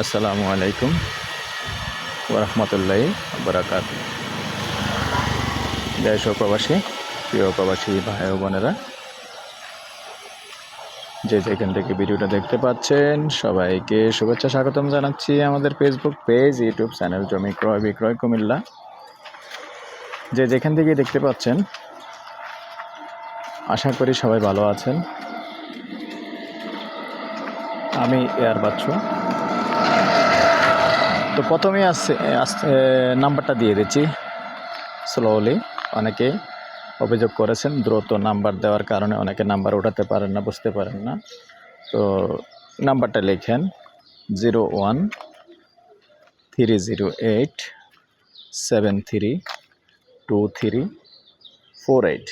আসসালামু আলাইকুম ওরহমতুল্লাহি বরাকাত দেশ প্রবাসী, প্রিয় প্রবাসী ভাই বোনেরা, যে যেখান থেকে ভিডিওটা দেখতে পাচ্ছেন, সবাইকে শুভেচ্ছা স্বাগতম জানাচ্ছি আমাদের ফেসবুক পেজ ইউটিউব চ্যানেল জমি ক্রয়, বিক্রয়, কুমিল্লা। যে যেখান থেকে দেখতে পাচ্ছেন, আশা করি সবাই ভালো আছেন। আমি এয়ার বাচ্চু তো প্রথমেই আসছে নাম্বারটা দিয়ে দিচ্ছি। স্লোলি অনেকে অভিযোগ করেছেন, দ্রুত নাম্বার দেওয়ার কারণে অনেকে নাম্বার ওঠাতে পারেন না, বুঝতে পারেন না। তো নাম্বারটা লেখেন zero one, three zero eight, seven three, two three, four eight.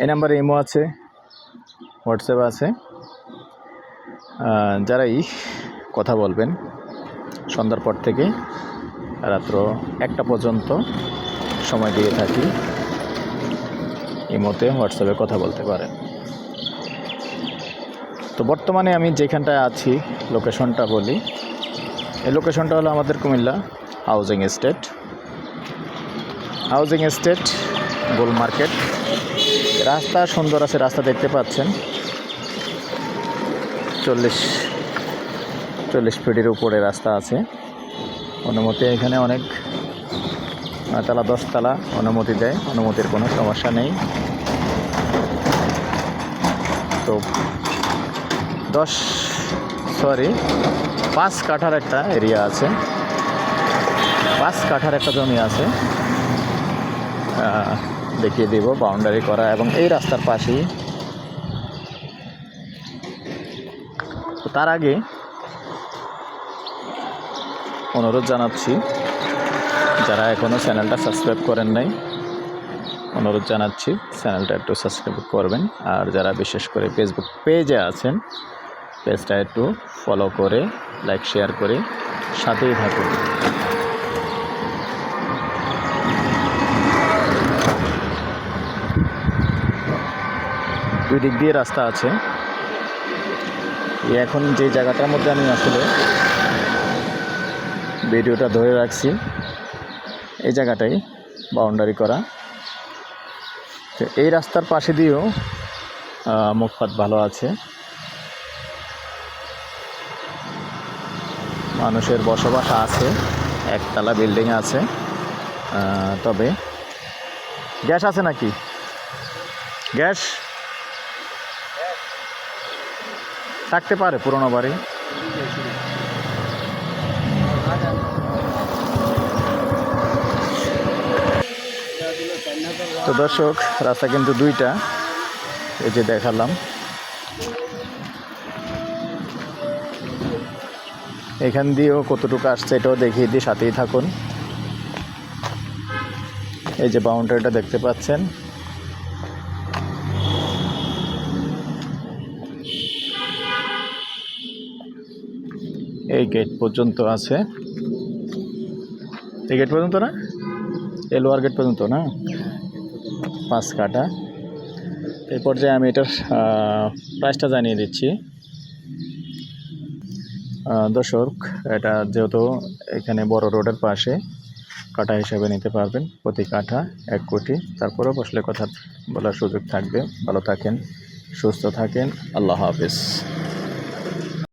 এই নাম্বারে ইমো আছে, হোয়াটসঅ্যাপ আছে। যারাই কথা বলবেন। সন্ধ্যার পর থেকে রাত্র একটা পর্যন্ত সময় দিয়ে থাকি। ইমোতে হোয়াটসঅ্যাপে কথা বলতে পারেন। তো বর্তমানে আমি যেখানটায় আছি, লোকেশনটা বলি। এই লোকেশনটা হলো আমাদের Comilla housing estate. Housing estate, গোল মার্কেট। রাস্তা সুন্দর আছে, রাস্তা দেখতে পাচ্ছেন। চল্লিশ চল্লিশ ফিটের উপরে রাস্তা আছে। অনুমতি এখানে অনেক তালা দশতলা অনুমতি দেয়। অনুমতির কোনো সমস্যা নেই। তো দশ সরি পাঁচ কাঠার একটা এরিয়া আছে। পাঁচ কাঠার একটা জমি আছে। দেখিয়ে দিব বাউন্ডারি করা এবং এই রাস্তার পাশেই। তার আগে অনুরোধ জানাচ্ছি, যারা এখনও চ্যানেলটা সাবস্ক্রাইব করেন নাই, অনুরোধ জানাচ্ছি চ্যানেলটা একটু সাবস্ক্রাইব করবেন। আর যারা বিশেষ করে ফেসবুক পেজে আছেন পেজটা একটু ফলো করে লাইক শেয়ার করে সাথেই থাকুন। দুই দিক দিয়ে রাস্তা আছে। এখন যে জায়গাটার মধ্যে আমি আসলে ভিডিওটা ধরে রাখছি। এই জায়গাটাই বাউন্ডারি করা। তো এই রাস্তার পাশে দিয়েও মুখপাত ভালো আছে। মানুষের বসবাস আছে, একতলা বিল্ডিং আছে তবে গ্যাস আছে নাকি? গ্যাস? থাকতে পারে পুরোনো বাড়ি। তো দর্শক, রাস্তা কিন্তু দুইটা। এই যে দেখালাম। এখান দিয়েও কতটুকু আসছে এটাও দেখিয়ে দিই, সাথেই থাকুন। এই যে বাউন্ডারিটা দেখতে পাচ্ছেন। এই গেট পর্যন্ত আছে। এই গেট পর্যন্ত না? এই লোয়ার গেট পর্যন্ত না? পাঁচ কাটা এই পর্যায়ে আমি এটার প্রাইসটা জানিয়ে দিচ্ছি। দর্শক, এটা যেহেতু এখানে বড় রোডের পাশে কাটা হিসাবে নিতে পারবেন, প্রতি কাঠা এক কোটি। তারপরেও বসলে কথা বলার সুযোগ থাকবে। ভালো থাকেন, সুস্থ থাকেন। আল্লাহ হাফিজ।